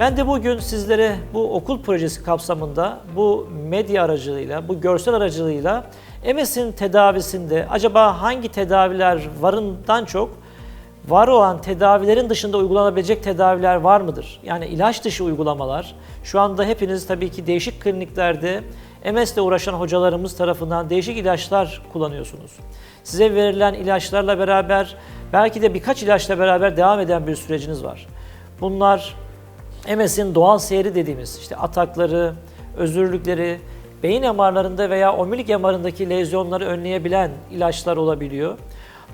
Ben de bugün sizlere bu okul projesi kapsamında bu medya aracılığıyla, bu görsel aracılığıyla MS'in tedavisinde acaba hangi tedaviler varından çok var olan tedavilerin dışında uygulanabilecek tedaviler var mıdır? Yani ilaç dışı uygulamalar. Şu anda hepiniz tabii ki değişik kliniklerde MS ile uğraşan hocalarımız tarafından değişik ilaçlar kullanıyorsunuz. Size verilen ilaçlarla beraber belki de birkaç ilaçla beraber devam eden bir süreciniz var. Bunlar MS'in doğal seyri dediğimiz işte atakları, özürlükleri, beyin MR'larında veya omurilik MR'ındaki lezyonları önleyebilen ilaçlar olabiliyor.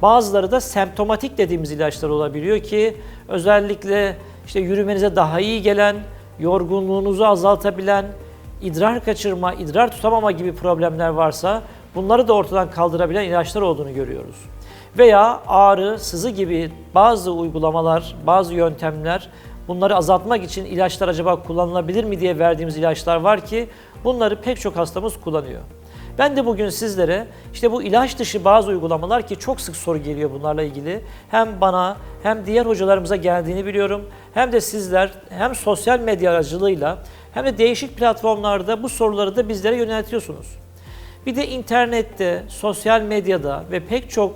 Bazıları da semptomatik dediğimiz ilaçlar olabiliyor ki özellikle işte yürümenize daha iyi gelen, yorgunluğunuzu azaltabilen, idrar kaçırma, idrar tutamama gibi problemler varsa bunları da ortadan kaldırabilen ilaçlar olduğunu görüyoruz. Veya ağrı, sızı gibi bazı uygulamalar, bazı yöntemler bunları azaltmak için ilaçlar acaba kullanılabilir mi diye verdiğimiz ilaçlar var ki bunları pek çok hastamız kullanıyor. Ben de bugün sizlere işte bu ilaç dışı bazı uygulamalar ki çok sık soru geliyor bunlarla ilgili. Hem bana hem diğer hocalarımıza geldiğini biliyorum. Hem de sizler hem sosyal medya aracılığıyla hem de değişik platformlarda bu soruları da bizlere yöneltiyorsunuz. Bir de internette, sosyal medyada ve pek çok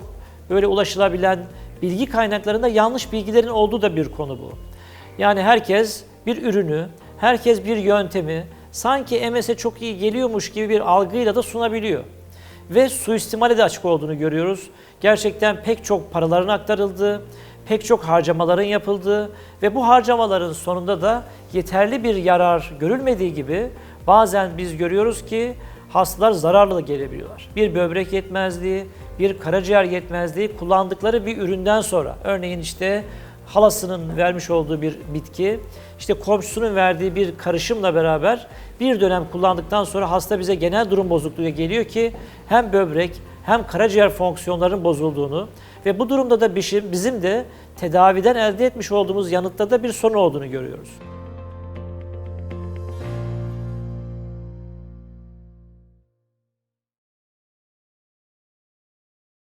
böyle ulaşılabilen bilgi kaynaklarında yanlış bilgilerin olduğu da bir konu bu. Yani herkes bir ürünü, herkes bir yöntemi sanki MS'e çok iyi geliyormuş gibi bir algıyla da sunabiliyor. Ve suistimale de açık olduğunu görüyoruz. Gerçekten pek çok paraların aktarıldığı, pek çok harcamaların yapıldığı ve bu harcamaların sonunda da yeterli bir yarar görülmediği gibi bazen biz görüyoruz ki hastalar zararlı gelebiliyorlar. Bir böbrek yetmezliği, bir karaciğer yetmezliği kullandıkları bir üründen sonra örneğin işte halasının vermiş olduğu bir bitki, işte komşusunun verdiği bir karışımla beraber bir dönem kullandıktan sonra hasta bize genel durum bozukluğu geliyor ki hem böbrek hem karaciğer fonksiyonlarının bozulduğunu ve bu durumda da bizim de tedaviden elde etmiş olduğumuz yanıtta da bir sorun olduğunu görüyoruz.